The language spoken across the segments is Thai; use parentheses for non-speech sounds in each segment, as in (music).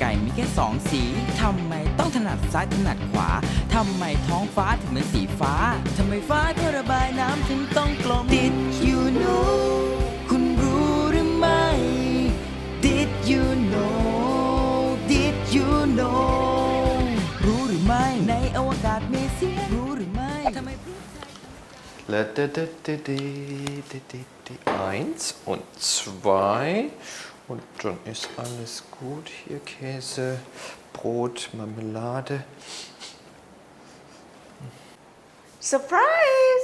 ไก่มีแค่สองสี ทำไมต้องถนัดซ้ายถนัดขวา ทำไมท้องฟ้าถึงเป็นสีฟ้า ทำไมฟ้าที่ระบายน้ำถึงต้องกลม Did you know คุณรู้หรือไม่ Did you know Did you know รู้หรือไม่ ในอวกาศมีเสียงรู้หรือไม่ทำไม Eins und zwei. Und dann ist alles gut. Hier Käse, Brot, Marmelade. Surprise!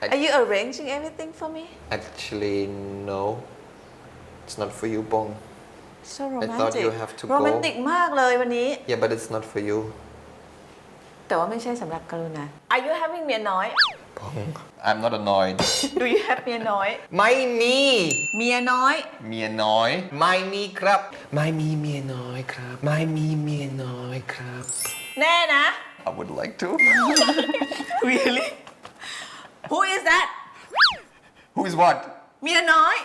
Are you arranging everything for me? Actually, no. It's not for you, Bong. So I romantic. thought you have to go. โรแมนติกมากเลยวันนี้ Yeah, but it's not for you. แต่ว่าไม่ใช่สำหรับกรุณา Are you having เมียน้อย Bong. I'm not annoyed. (laughs) Do you have เมียน้อย ไม่มี เมียน้อย เมียน้อย ไม่มีครับ ไม่มีเมียน้อยครับ ไม่มีเมียน้อยครับ แน่นะ I would like to. (laughs) Really Who is that Who's what? เมียน้อย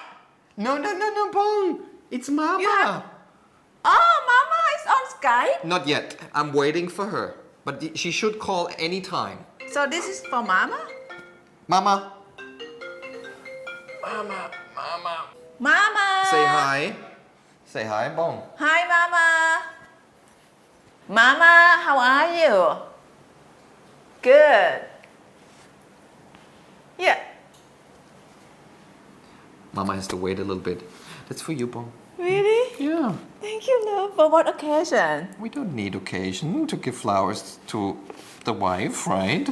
No, no, no, no, Bong. It's Mama. You have- Oh Mama is on Skype Not yet. I'm waiting for her. But the- she should call anytime. So this is for Mama Mama. Mama, Mama. Mama Say hi. Say hi, Bong. Hi Mama Mama how are you Good Yeah Mama has to wait a little bit. That's for you, Bong. Really Yeah. Thank you love for what occasion We don't need occasion to give flowers to the wife, right?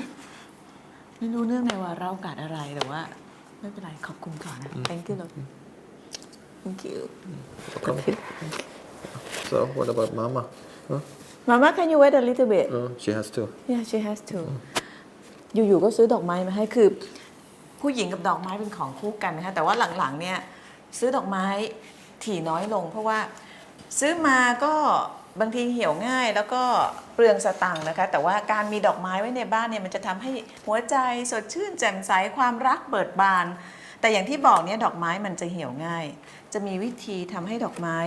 ไม่รู้เรื่องในว่าเราโอกาสอะไรแต่ว่าไม่เป็นไรขอบคุณก่อนนะ thank you love thank you So, what about Mama? Huh? Mama can you wait a little bit Oh, she has to. yeah she has to อยู่ๆก็ซื้อดอกไม้มาให้คือ ผู้หญิงกับดอกไม้เป็นของคู่กันนะคะแต่ว่าหลังๆเนี่ยซื้อดอกไม้ถี่น้อยลง เพราะว่าซื้อมาก็ บางทีเหี่ยวง่ายแล้วก็เปลืองสตังค์นะคะ แต่ว่าการมีดอกไม้ไว้ในบ้านเนี่ยมันจะทำให้หัวใจสดชื่นแจ่มใสความรักเบิดบาน แต่อย่างที่บอกเนี่ยดอกไม้มันจะเหี่ยวง่าย จะมีวิธีทำให้ดอกไม้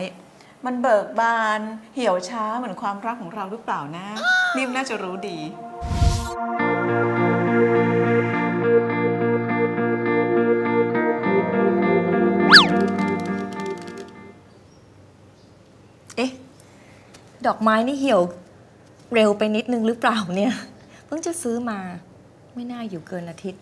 มันเบิกบานเหี่ยวช้าเหมือนความรักของเราหรือเปล่านะนิ่มน่าจะรู้ดีเไม้นี่เหี่ยวเร็วไปนิดนึงหรือเปล่าเนี่ย เพิ่งจะซื้อมาไม่น่าอยู่เกินอาทิตย์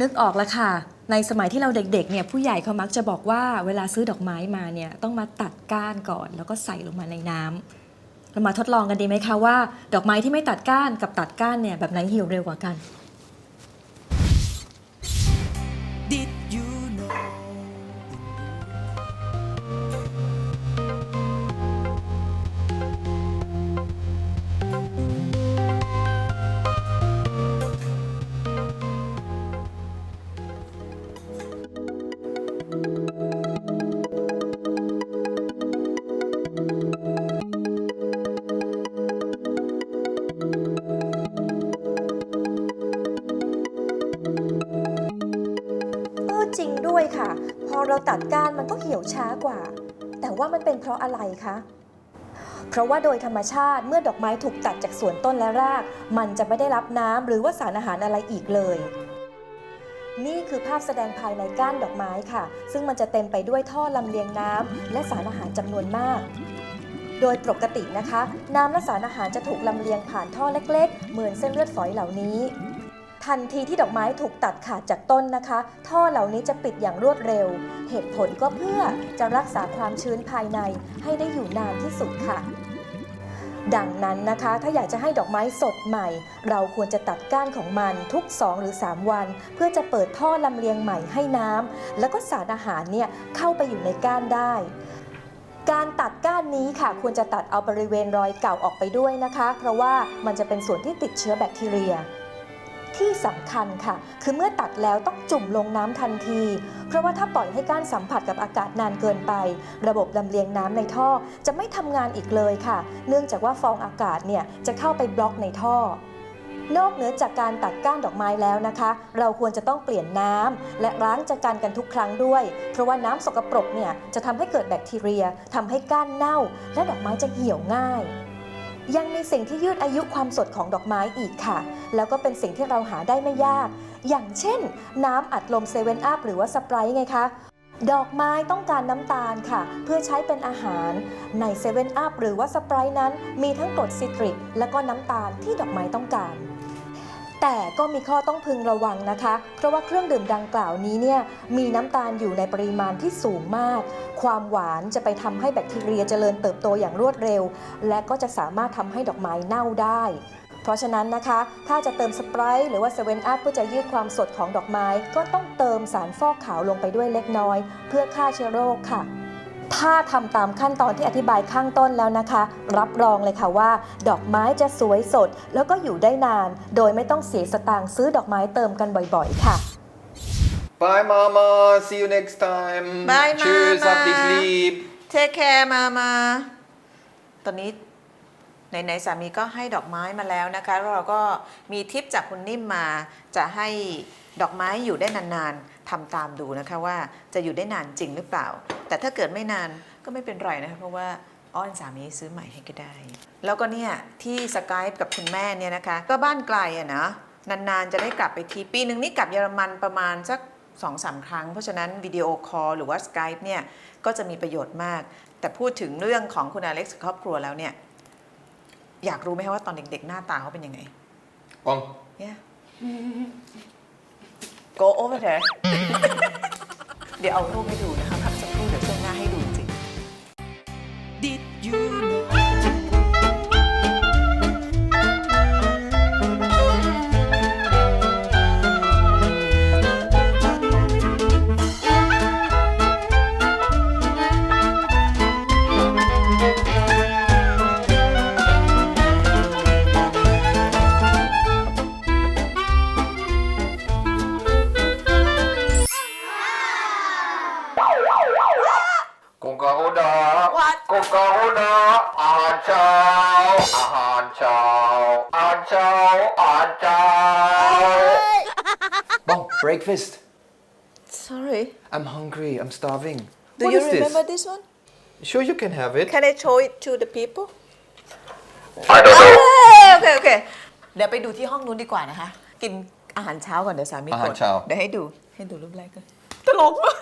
นึกออกแล้วค่ะ ในสมัยที่เราเด็กๆเนี่ยผู้ใหญ่เขามักจะบอกว่าเวลาซื้อดอกไม้มาเนี่ยต้องมาตัดก้านก่อน แล้วก็ใส่ลงมาในน้ำเรามาทดลองกันดีไหมคะว่า ดอกไม้ที่ไม่ตัดก้านกับตัดก้านเนี่ยแบบไหนเหี่ยวเร็วกว่ากัน วยค่ะ พอเราตัดก้านมันก็เหี่ยวช้ากว่า แต่ว่ามันเป็นเพราะอะไรคะเพราะว่าโดยธรรมชาติเมื่อดอกไม้ถูกตัดจากส่วนต้นและราก มันจะไม่ได้รับน้ำหรือว่าสารอาหารอะไรอีกเลย นี่คือภาพแสดงภายในก้านดอกไม้ค่ะ ซึ่งมันจะเต็มไปด้วยท่อลำเลียงน้ำและสารอาหารจำนวนมาก โดยปกตินะคะ น้ำและสารอาหารจะถูกลำเลียงผ่านท่อเล็ก ๆ เหมือนเส้นเลือดฝอยเหล่านี้ ทันทีที่ดอกไม้ถูกตัดขาดจากต้นนะคะ ท่อเหล่านี้จะปิดอย่างรวดเร็ว เหตุผลก็เพื่อจะรักษาความชื้นภายในให้ได้อยู่นานที่สุดค่ะ ดังนั้นนะคะ ถ้าอยากจะให้ดอกไม้สดใหม่ เราควรจะตัดก้านของมันทุก 2 หรือ 3 วัน เพื่อจะเปิดท่อลำเลียงใหม่ให้น้ำแล้วก็สารอาหารเนี่ยเข้าไปอยู่ในก้านได้การตัดก้านนี้ค่ะ ควรจะตัดเอาบริเวณรอยเก่าออกไปด้วยนะคะ เพราะว่ามันจะเป็นส่วนที่ติดเชื้อแบคทีเรีย ที่สำคัญค่ะ คือเมื่อตัดแล้วต้องจุ่มลงน้ำทันที เพราะว่าถ้าปล่อยให้ก้านสัมผัสกับอากาศนานเกินไป ระบบลำเลียงน้ำในท่อจะไม่ทำงานอีกเลยค่ะ เนื่องจากว่าฟองอากาศเนี่ยจะเข้าไปบล็อกในท่อนอกเหนือจากการตัดก้านดอกไม้แล้วนะคะ เราควรจะต้องเปลี่ยนน้ำและล้างจากกันกันทุกครั้งด้วย เพราะว่าน้ำสกปรกเนี่ยจะทำให้เกิดแบคทีเรียทำให้ก้านเน่า และดอกไม้จะเหี่ยวง่าย ยังมีสิ่งที่ยืดอายุความสดของดอกไม้อีกค่ะ แล้วก็เป็นสิ่งที่เราหาได้ไม่ยาก อย่างเช่น น้ำอัดลมเซเว่นอัพหรือว่าสไปร์ไงคะดอกไม้ต้องการน้ำตาลค่ะ เพื่อใช้เป็นอาหารในเซเว่นอัพหรือว่าสไปร์นั้น มีทั้งกรดซิตริก และก็น้ำตาลที่ดอกไม้ต้องการ แต่ก็มีข้อต้องพึงระวังนะคะ เพราะว่าเครื่องดื่มดังกล่าวนี้เนี่ยมีน้ำตาลอยู่ในปริมาณที่สูงมาก ความหวานจะไปทำให้แบคทีเรียเจริญเติบโตอย่างรวดเร็ว และก็จะสามารถทำให้ดอกไม้เน่าได้ เพราะฉะนั้นนะคะ ถ้าจะเติมสปร์หรือว่าเซเว่นอัพเพื่อจะยืดความสดของดอกไม้ ก็ต้องเติมสารฟอกขาวลงไปด้วยเล็กน้อย เพื่อฆ่าเชื้อโรคค่ะ ถ้าทำตามขั้นตอนที่อธิบายข้างต้นแล้วนะคะ รับรองเลยค่ะว่า ดอกไม้จะสวยสด แล้วก็อยู่ได้นาน โดยไม่ต้องเสียสตางค์ซื้อดอกไม้เติมกันบ่อยๆ ค่ะ Bye, Mama. See you next time. Bye, Tschüss, Mama. hab dich lieb. เทคแคร์มามาตอนนี้ ไหนๆสามีก็ให้ดอกไม้มาแล้วนะคะแล้วเราก็มีทิปจากคุณนิ่มมาจะให้ดอกไม้อยู่ได้นานๆ ทำตามดูนะคะว่าจะอยู่ได้นานจริงหรือเปล่า แต่ถ้าเกิดไม่นานก็ไม่เป็นไรนะคะเพราะว่าอ้อนสามีซื้อใหม่ให้ก็ได้ แล้วก็เนี่ยที่สกายกับคุณแม่เนี่ยนะคะ ก็บ้านไกลอะนะนานๆ จะได้กลับไปทีปีหนึ่งนี่กลับเยอรมันประมาณสักสองสามครั้ง เพราะฉะนั้นวิดีโอคอลหรือว่า Skype เนี่ยก็จะมีประโยชน์มาก แต่พูดถึงเรื่องของคุณอเล็กซ์กับครอบครัวแล้วเนี่ยอยากรู้ไหมคะว่าตอนเด็กๆ หน้าตาเขาเป็นยังไง Komm. Yeah go over there เดี๋ยวเอารูปให้ดูนะคะ breakfast. sorry I'm hungry. I'm starving. do What you is this? remember this one Sure, you can have it. can I show it to the people I don't know. โอเค โอเค เดี๋ยวไปดูที่ห้องนู้นดีกว่านะคะ กินอาหารเช้าก่อนเดี๋ยวสามีกอาหารดเช้า เดี๋ยวให้ดู ให้ดูรูปแรกก่อนตลกมาก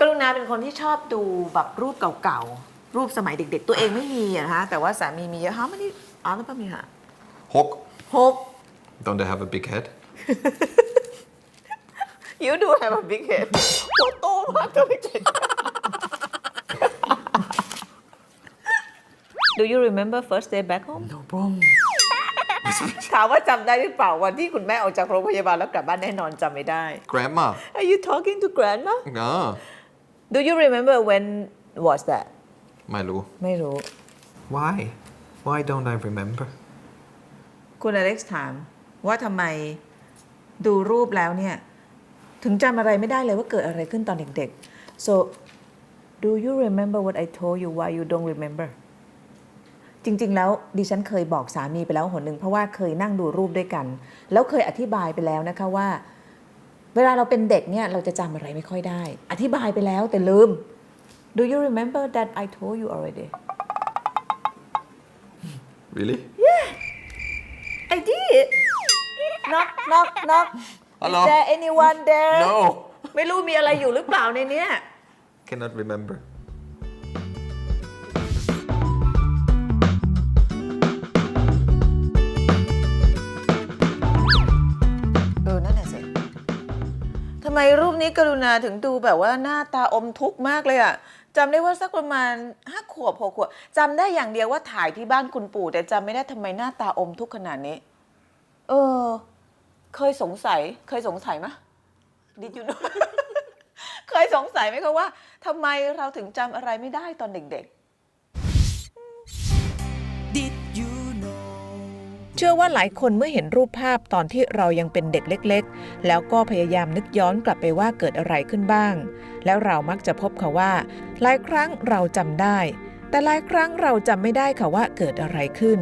กรุณาเป็นคนที่ชอบดูแบบรูปเก่าๆ รูปสมัยเด็กๆ ตัวเองไม่มีอะนะคะ แต่ว่าสามีมีเยอะฮะมันนี่อัลบั้มมีค่ะ Hock. หก Don't they have a big head? (laughs) You do have a big head (laughs) หัวโตมากตอนเด็กๆ Do you remember first day back home No problem. (laughs) ถามว่าจำได้หรือเปล่าวันที่คุณแม่ออกจากโรงพยาบาลแล้วกลับบ้านแน่นอนจำไม่ได้ Grandma. Are you talking to grandma No. Do you remember when was that Milo. ไม่รู้ Why? Why don't I remember? คุณอเล็กซ์ถาม ว่าทำไมดูรูปแล้วเนี่ย ถึงจำอะไรไม่ได้เลยว่าเกิดอะไรขึ้นตอนเด็กๆ so do you remember what I told you why you don't remember จริง ๆ แล้วดิฉันเคยบอกสามีไปแล้วหนหนึ่งเพราะว่าเคยนั่งดูรูปด้วยกัน แล้วเคยอธิบายไปแล้วนะคะว่า เวลาเราเป็นเด็กเนี่ยเราจะจำอะไรไม่ค่อยได้ อธิบายไปแล้วแต่ลืม Do you remember that I told you already Really? I did knock knock knock Hello? Is there anyone there No. ไม่รู้มีอะไรอยู่หรือเปล่าในเนี้ย Cannot remember. เออนั่นน่ะสิทำไมรูปนี้กรุณาถึงดูแบบว่าหน้าตาอมทุกข์มากเลยอะจำได้ว่าสักประมาณห้าขวบหกขวบจำได้อย่างเดียวว่าถ่ายที่บ้านคุณปู่ แต่จำไม่ได้ทำไมหน้าตาอมทุกข์ขนาดนี้ เออ เคยสงสัย เคยสงสัยมะดิจูโนเคยสงสัยไหมคะว่าทำไมเราถึงจำอะไรไม่ได้ตอนเด็ก Did you know เชื่อว่าหลายคนเมื่อเห็นรูปภาพตอนที่เรายังเป็นเด็กเล็ก ๆ แล้วก็พยายามนึกย้อนกลับไปว่าเกิดอะไรขึ้นบ้าง แล้วเรามักจะพบค่ะว่า หลายครั้งเราจำได้ แต่หลายครั้งเราจำไม่ได้ค่ะว่าเกิดอะไรขึ้น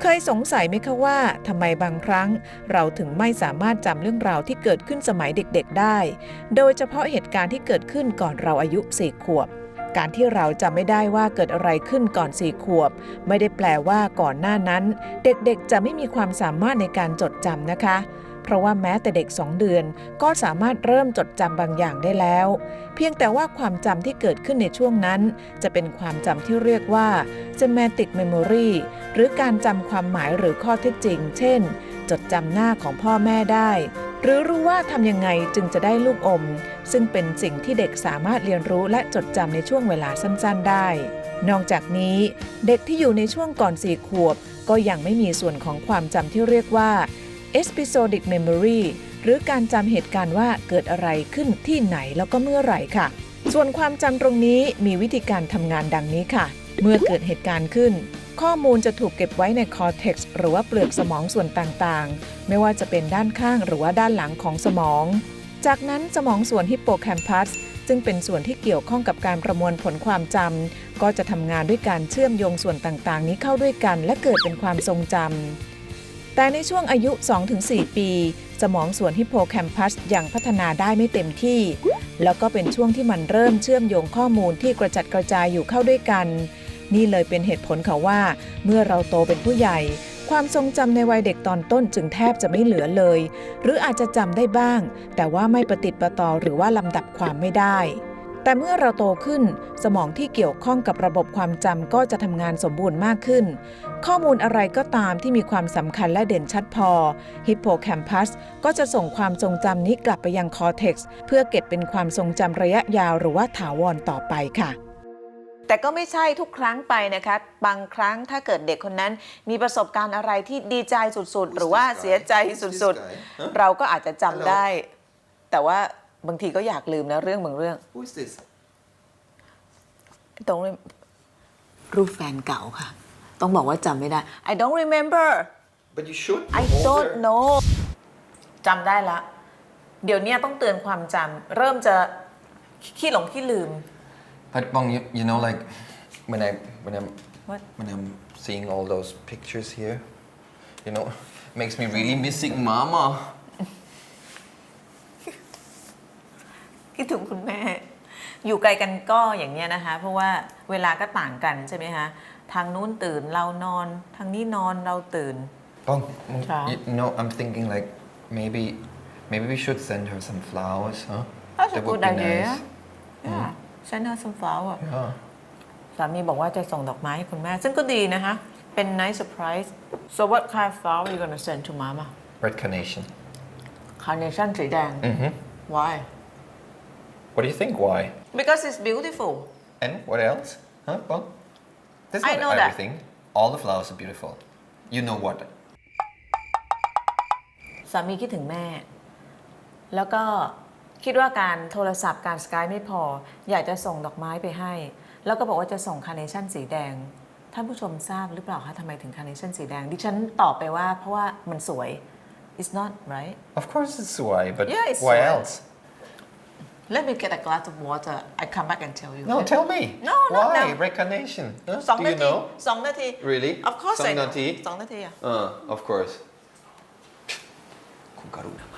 เคยสงสัยไหมคะว่าทำไมบางครั้ง เราถึงไม่สามารถจำเรื่องราวที่เกิดขึ้นสมัยเด็กๆได้ โดยเฉพาะเหตุการณ์ที่เกิดขึ้นก่อนเราอายุสี่ขวบ การที่เราจำไม่ได้ว่าเกิดอะไรขึ้นก่อนสี่ขวบ ไม่ได้แปลว่าก่อนหน้านั้น เด็กๆจะไม่มีความสามารถในการจดจำนะคะ เพราะว่าแม้แต่เด็ก 2 เดือน ก็สามารถเริ่มจดจำบางอย่างได้แล้ว เพียงแต่ว่าความจำที่เกิดขึ้นในช่วงนั้น จะเป็นความจำที่เรียกว่า semantic memory หรือการจำความหมายหรือข้อเท็จจริง เช่น จดจำหน้าของพ่อแม่ได้ หรือรู้ว่าทำยังไงจึงจะได้ลูกอม ซึ่งเป็นสิ่งที่เด็กสามารถเรียนรู้และจดจำในช่วงเวลาสั้น ๆ ได้ นอกจากนี้ เด็กที่อยู่ในช่วงก่อนสี่ขวบ ก็ยังไม่มีส่วนของความจำที่เรียกว่า episodic memory หรือการจำเหตุการณ์ว่าเกิดอะไรขึ้นที่ไหนแล้วก็เมื่อไหร่ค่ะ ส่วนความจำตรงนี้มีวิธีการทำงานดังนี้ค่ะ เมื่อเกิดเหตุการณ์ขึ้น ข้อมูลจะถูกเก็บไว้ในคอร์เท็กซ์หรือว่าเปลือกสมองส่วนต่างๆ ไม่ว่าจะเป็นด้านข้างหรือว่าด้านหลังของสมอง จากนั้นสมองส่วนฮิปโปแคมปัสซึ่งเป็นส่วนที่เกี่ยวข้องกับการประมวลผลความจำก็จะทำงานด้วยการเชื่อมโยงส่วนต่างๆ นี้เข้าด้วยกัน และเกิดเป็นความทรงจำ แต่ในช่วงอายุ 2-4 ปี สมองส่วนฮิปโปแคมปัสยังพัฒนาได้ไม่เต็มที่ แล้วก็เป็นช่วงที่มันเริ่มเชื่อมโยงข้อมูลที่กระจัดกระจายอยู่เข้าด้วยกัน นี่เลยเป็นเหตุผลค่ะว่า เมื่อเราโตเป็นผู้ใหญ่ ความทรงจำในวัยเด็กตอนต้นจึงแทบจะไม่เหลือเลย หรืออาจจะจำได้บ้าง แต่ว่าไม่ประติดประต่อหรือว่าลำดับความไม่ได้ แต่เมื่อเราโตขึ้นสมองที่เกี่ยวข้องกับระบบความจำก็จะทำงานสมบูรณ์มากขึ้น ข้อมูลอะไรก็ตามที่มีความสำคัญและเด่นชัดพอฮิปโปแคมปัสก็จะส่งความทรงจำนี้กลับไปยังคอร์เท็กซ์เพื่อเก็บเป็นความทรงจำระยะยาวหรือว่าถาวรต่อไปค่ะแต่ก็ไม่ใช่ทุกครั้งไปนะคะ บางครั้งถ้าเกิดเด็กคนนั้น มีประสบการณ์อะไรที่ดีใจสุดๆ หรือว่าเสียใจสุดๆ เราก็อาจจะจำได้ แต่ว่า บางทีก็อยากลืมนะเรื่องบางเรื่อง Who is this? ตรงรูปแฟนเก่าค่ะ ต้องบอกว่าจำไม่ได้ I don't remember But you should. I don't know จำได้ละ เดี๋ยวเนี้ยต้องเตือนความจำเริ่มจะขี้หลงขี้ลืม But Bong, you, you know, like when I when I'm What? when I'm seeing all those pictures here, you know, makes me really missing Mama. คิดถึงคุณแม่ อยู่ไกลกันก็อย่างเนี้ยนะคะ เพราะว่าเวลาก็ต่างกันใช่ไหมคะทางนู้นตื่นเรานอน ทางนี้นอนเราตื่น Bong, Bong, Ja. you know, I'm thinking like maybe maybe we should send her some flowers, huh? That's a That would good be idea. nice. Yeah send her some flower Yeah. สามีบอกว่าจะส่งดอกไม้ให้คุณแม่ ซึ่งก็ดีนะคะ เป็น nice surprise so what kind of flower you gonna send to mama Red carnation. carnation สีแดง Mm-hmm. why What do you think? Why? because it's beautiful And what else? Huh, Bong? That's I not know that. everything. All the flowers are beautiful. You know what? สามีคิดถึงแม่ แล้วก็คิดว่าการโทรศัพท์การสกายไม่พอ อยากจะส่งดอกไม้ไปให้ แล้วก็บอกว่าจะส่งคาร์เนชั่นสีแดง ท่านผู้ชมทราบหรือเปล่าคะทำไมถึงคาร์เนชั่นสีแดง ดิฉันตอบไปว่าเพราะว่ามันสวย it's not right Of course it's why, but Yeah, it's why why. else? let me get a glass of water I come back and tell you No, tell me. No, no, Why? no. Red carnation. Huh? สอง Do นา you ที know? สองนาที Really? of course สอง I know นาที สองนาทีอะ Uh, of course. คุณกรุณาไหม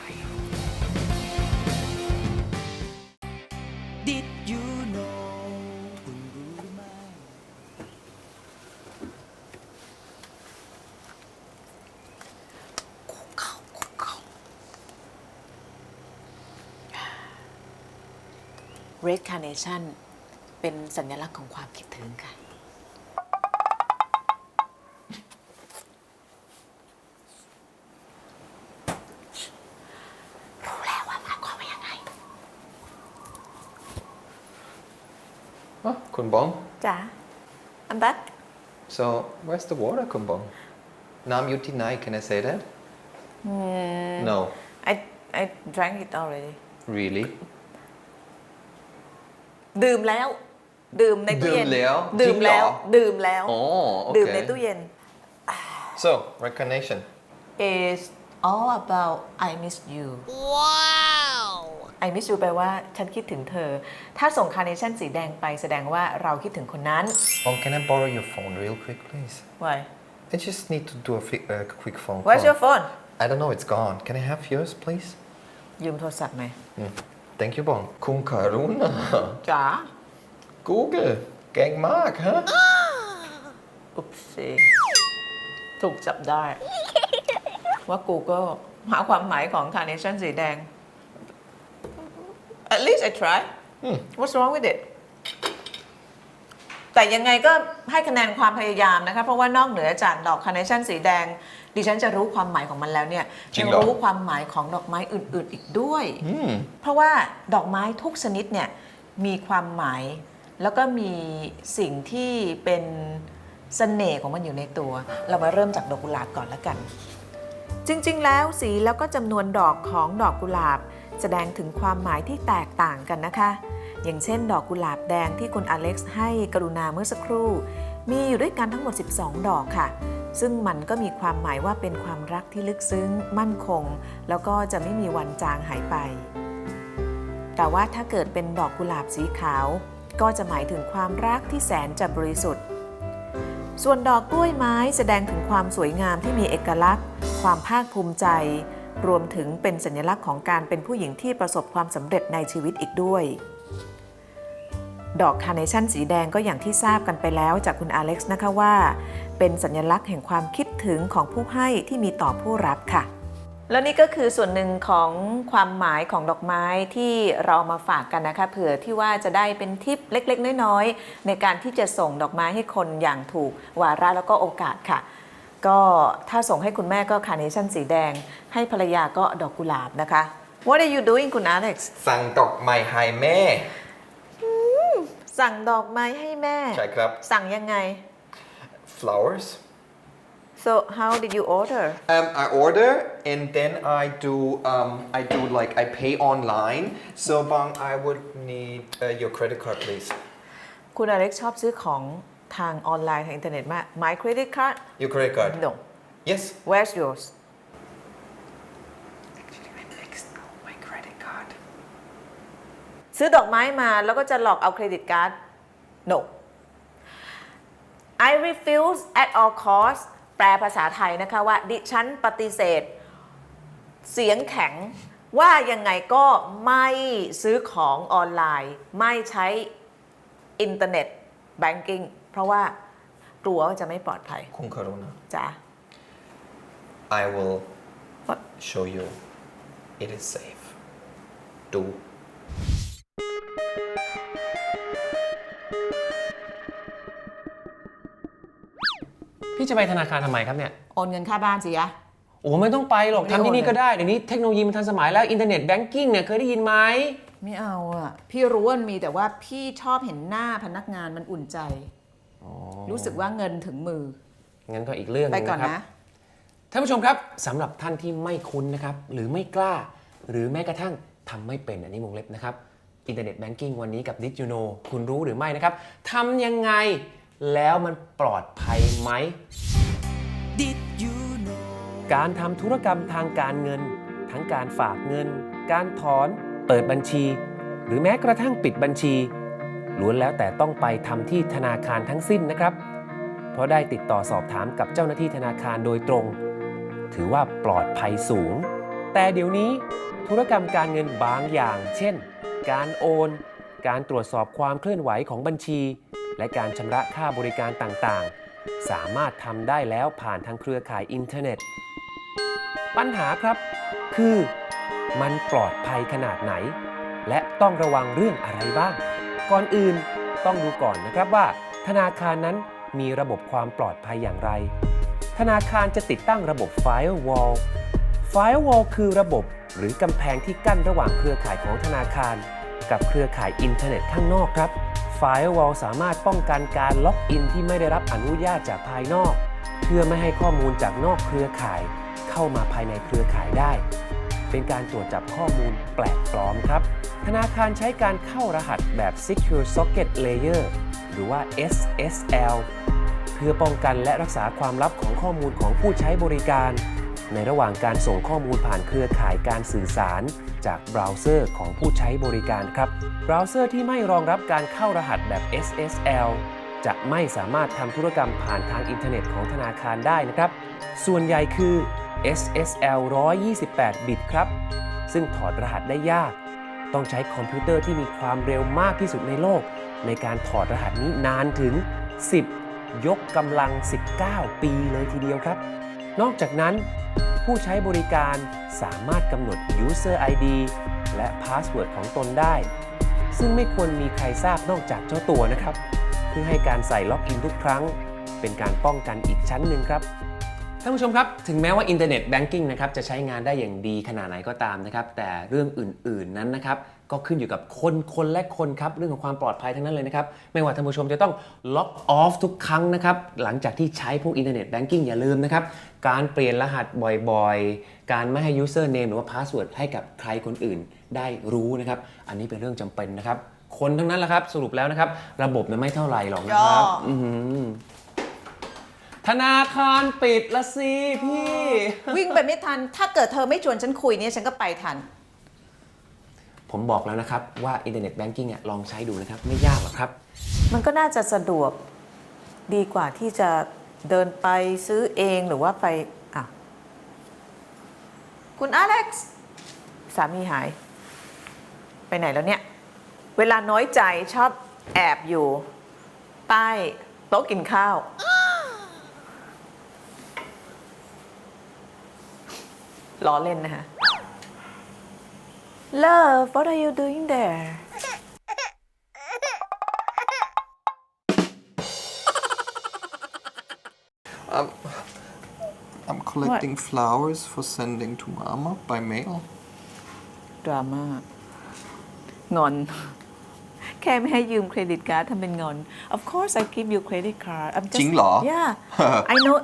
Red Carnation เป็นสัญลักษณ์ของความคิดถึงค่ะ รู้แล้วว่าหมายความว่ายังไง Huh? Kunbong? จ๋า I'm back So, where's the water, Kunbong? Nam yuti nai, can I say that? No. I I drank it already Really? ดื่มแล้ว ดื่มในตู้เย็นดื่มแล้วดื่มแล้ว จริงเหรอ ดื่มแล้ว Oh, ดื่มใน okay. ตู้เย็น So, red carnation. is all about I miss you ว้าว I miss you แปลว่าฉันคิดถึงเธอ ถ้าส่งคาร์เนชั่นสีแดงไปแสดงว่าเราคิดถึงคนนั้น Mom, can I borrow your phone real quick, please? Why I just need to do a fi- uh, quick phone Where's call. your phone I don't know, it's gone. Can I have yours, please? ยืมโทรศัพท์ไหม Mm. Thank you, Bong. Kung Karuna. จ๋า Google. Gang Mark, huh? อุ๊บสิถูกจับได้ ว่า Google หาความหมายของคาร์เนชั่นสีแดง At least I try What's wrong with it แต่ยังไงก็ให้คะแนนความพยายามนะคะ เพราะว่านอกเหนือจากดอกคาร์เนชั่นสีแดง ดิฉันจะรู้ความหมายของมันแล้วเนี่ยจริยังเหรอ รู้ความหมายของดอกไม้อื่น ๆ อีกด้วย Hmm. เพราะว่าดอกไม้ทุกชนิดเนี่ยมีความหมาย แล้วก็มีสิ่งที่เป็นเสน่ห์ของมันอยู่ในตัว เรามาเริ่มจากดอกกุหลาบก่อนละกัน จริงๆ แล้วสีแล้วก็จำนวนดอกของดอกกุหลาบ แสดงถึงความหมายที่แตกต่างกันนะคะ อย่างเช่น ดอกกุหลาบแดงที่คุณอเล็กซ์ให้กรุณาเมื่อสักครู่ มีอยู่ด้วยกันทั้งหมด 12 ดอกค่ะ ซึ่งมันก็มีความหมายว่าเป็นความรักที่ลึกซึ้ง มั่นคง แล้วก็จะไม่มีวันจางหายไป แต่ว่าถ้าเกิดเป็นดอกกุหลาบสีขาว ก็จะหมายถึงความรักที่แสนจะบริสุทธิ์ ส่วนดอกกล้วยไม้แสดงถึงความสวยงามที่มีเอกลักษณ์ ความภาคภูมิใจรวมถึงเป็นสัญลักษณ์ของการเป็นผู้หญิงที่ประสบความสำเร็จในชีวิตอีกด้วย ดอกคาร์เนชั่นสีแดงก็อย่างที่ทราบกันไปแล้วจากคุณอเล็กซ์นะคะว่า เป็นสัญลักษณ์แห่งความคิดถึงของผู้ให้ที่มีต่อผู้รับค่ะ แล้วนี่ก็คือส่วนหนึ่งของความหมายของดอกไม้ที่เรามาฝากกันนะคะเผื่อที่ว่าจะได้เป็นทิปเล็กๆ น้อยๆ ในการที่จะส่งดอกไม้ให้คนอย่างถูกวาระแล้วก็โอกาสค่ะก็ถ้าส่งให้คุณแม่ก็คาร์เนชั่นสีแดง ให้ภรรยาก็ดอกกุหลาบนะคะ What are you doing คุณ Alex Sang Dok Mai Hai Me. สั่งดอกไม้ให้แม่ ใช่ครับ สั่งยังไง Flowers. so how did you order Um, I order and then I do um, I do like I pay online. So Bang, I would need uh, your credit card, please. คุณอเล็กชอบซื้อของทางออนไลน์ทางอินเทอร์เน็ตมาก My credit card Your credit card. no Yes. where's yours Actually, my next now my credit card. ซื้อดอกไม้มาแล้วก็จะหลอกเอาเครดิตการ์ด no I refuse at all costs แปลภาษาไทยนะคะว่า ดิฉันปฏิเสธ เสียงแข็งว่ายังไงก็ไม่ซื้อของออนไลน์ ไม่ใช้อินเทอร์เน็ตแบงกิ้งเพราะว่ากลัวว่าจะไม่ปลอดภัย Kung Karuna. จ้ะ I will What? show you. It is safe. Do. พี่จะไปธนาคารทำไมครับเนี่ย โอนเงินค่าบ้านสิยะ โอ้ไม่ต้องไปหรอกไม่ทำที่นี่โอนเลยก็ได้เดี๋ยวนี้เทคโนโลยีมันทันสมัยแล้วอินเทอร์เน็ตแบงกิ้งเนี่ยเคยได้ยินไหมไม่เอาอะ พี่รู้ว่ามันมีแต่ว่าพี่ชอบเห็นหน้าพนักงานมันอุ่นใจ รู้สึกว่าเงินถึงมือ งั้นก็อีกเรื่องหไปนึงก่อนนะครับนะท่านผู้ชมครับสำหรับท่านที่ไม่คุ้นนะครับ หรือไม่กล้า หรือแม้กระทั่งทำไม่เป็นอันนี้วงเล็บนะครับ อินเทอร์เน็ตแบงกิ้งวันนี้กับ Did You Know คุณรู้หรือไม่นะครับทำยังไงแล้วมันปลอดภัยไหม Did you know การทำธุรกรรมทางการเงิน ทั้งการฝากเงิน การถอน เปิดบัญชี หรือแม้กระทั่งปิดบัญชีล้วนแล้วแต่ต้องไปทำที่ธนาคารทั้งสิ้นนะครับ เพราะได้ติดต่อสอบถามกับเจ้าหน้าที่ธนาคารโดยตรง ถือว่าปลอดภัยสูง แต่เดี๋ยวนี้ธุรกรรมการเงินบางอย่าง เช่น การโอน การตรวจสอบความเคลื่อนไหวของบัญชี และการชำระค่าบริการต่างๆ สามารถทำได้แล้วผ่านทางเครือข่ายอินเทอร์เน็ต ปัญหาครับ คือ มันปลอดภัยขนาดไหน และต้องระวังเรื่องอะไรบ้าง ก่อนอื่นต้องดูก่อนนะครับว่า ธนาคารนั้นมีระบบความปลอดภัยอย่างไร ธนาคารจะติดตั้งระบบ Firewall Firewall คือระบบหรือกำแพงที่กั้นระหว่างเครือข่ายของธนาคาร กับเครือข่ายอินเทอร์เน็ตข้างนอกครับ Firewall สามารถป้องกันการล็อกอินที่ไม่ได้รับอนุญาตจากภายนอก เพื่อไม่ให้ข้อมูลจากนอกเครือข่าย เข้ามาภายในเครือข่ายได้ เป็นการตรวจจับข้อมูลแปลกปลอมครับ ธนาคารใช้การเข้ารหัสแบบ Secure Socket Layer หรือว่า SSL เพื่อป้องกันและรักษาความลับของข้อมูลของผู้ใช้บริการ ในระหว่างการส่งข้อมูลผ่านเครือข่ายการสื่อสาร จากเบราว์เซอร์ของผู้ใช้บริการครับ เบราว์เซอร์ที่ไม่รองรับการเข้ารหัสแบบ SSL จะไม่สามารถทำธุรกรรมผ่านทางอินเทอร์เน็ตของธนาคารได้นะครับ ส่วนใหญ่คือ SSL 128 บิตครับ ซึ่งถอดรหัสได้ยาก ต้องใช้คอมพิวเตอร์ที่มีความเร็วมากที่สุดในโลก ในการถอดรหัสนี้นานถึง 10 ยกกำลัง 19 ปีเลยทีเดียวครับ นอกจากนั้น ผู้ใช้บริการสามารถกำหนด User ID และ Password ของตนได้ ซึ่งไม่ควรมีใครทราบนอกจากเจ้าตัวนะครับ เพื่อให้การใส่ล็อกอินทุกครั้ง เป็นการป้องกันอีกชั้นหนึ่งครับ ท่านผู้ชมครับ ถึงแม้ว่าอินเทอร์เน็ตแบงกิ้งนะครับจะใช้งานได้อย่างดีขนาดไหนก็ตามนะครับแต่เรื่องอื่นๆนั้นนะครับก็ขึ้นอยู่กับคนคนและคนครับเรื่องของความปลอดภัยทั้งนั้นเลยนะครับ ไม่ว่าท่านผู้ชมจะต้องล็อกออฟทุกครั้งนะครับหลังจากที่ใช้พวกอินเทอร์เน็ตแบงกิ้งอย่าลืมนะครับ การเปลี่ยนรหัสบ่อยๆ การไม่ให้ user name หรือว่า password ให้กับใครคนอื่นได้รู้นะครับ อันนี้เป็นเรื่องจำเป็นนะครับ คนทั้งนั้นแหละครับสรุปแล้วนะครับ ระบบเนี่ยไม่เท่าไหร่หรอกนะครับย่ออื้อหือ ธนาคารปิดละสิพี่ วิ่งไปไม่ทัน ถ้าเกิดเธอไม่ชวนฉันคุยเนี่ยฉันก็ไปทัน ผมบอกแล้วนะครับ ว่าอินเทอร์เน็ตแบงกิ้งอะลองใช้ดูนะครับ ไม่ยากหรอกครับ มันก็น่าจะสะดวกดีกว่าที่จะเดินไปซื้อเองหรือว่าไปอะคุณอเล็กซ์สามีหาย ไปไหนแล้วเนี่ย เวลาน้อยใจชอบแอบอยู่ ใต้โต๊ะกินข้าว ล้อเล่นนะฮะ Love what are you doing there Um, I'm collecting flowers for sending to Mama by mail. ดราม่างอน แค่ไม่ให้ยืมเครดิตการ์ดทำเป็นงอน of course I give you credit card I'm just จริงเหรอ yeah I know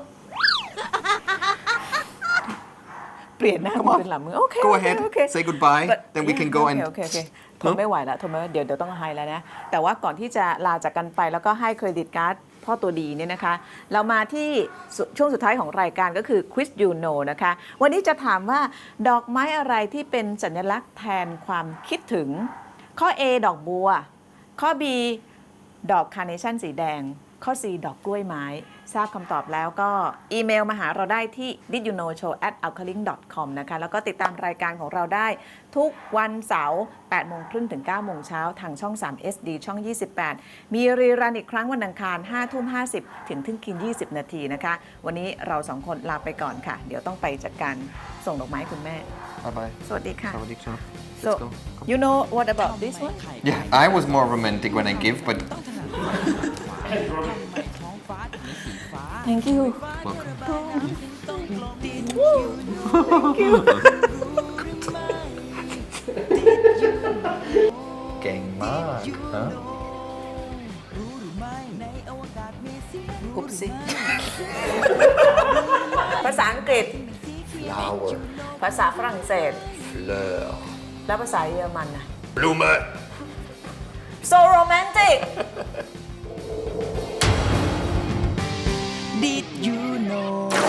เปลี่ยนหน้า Come มือ on. เป็นหลังมือโอเค Go โอเค ahead. โอเค Say goodbye. But- Then we yeah, can go โอเค and โอเคโอเคทนไม่ไหวแล้วทนไม่ไหวเดี๋ยวเดี๋ยวต้องให้แล้วนะ แต่ว่าก่อนที่จะลาจากกันไปแล้วก็ให้เครดิตการ์ดพ่อตัวดีเนี่ยนะคะ เรามาที่สุช่วงสุดท้ายของรายการก็คือ Quiz You Know นะคะ วันนี้จะถามว่าดอกไม้อะไรที่เป็นสัญลักษณ์แทนความคิดถึง ข้อ A ดอกบัว ข้อ B ดอกคาร์เนชั่นสีแดง ข้อ C ดอกกล้วยไม้ ทราบคำตอบแล้วก็อีเมลมาหาเราได้ที่ did you know show at alkaling com นะคะแล้วก็ติดตามรายการของเราได้ทุกวันเสาร์8โมงครึ่งถึง9โมงเช้าทางช่อง 3 SD ช่อง 28 มีรีรันอีกครั้งวันอังคาร5ทุ่ม50 ถึงถึงกิน20 นาทีนะคะ วันนี้เราสองคนลาไปก่อนค่ะ เดี๋ยวต้องไปจัดการส่งดอกไม้คุณแม่ Bye bye. สวัสดีค่ะ Sawadee krap. so Let's go. you know what about this one Yeah, I was more romantic when I give, but ต้องถนัดซ้ายขวา thank you Welcome. เก่งมากนะกุบสิ ภาษาอังกฤษ flower ภาษาฝรั่งเศส fleur แล้วภาษาเยอรมันนะ bloomer so romantic Did you know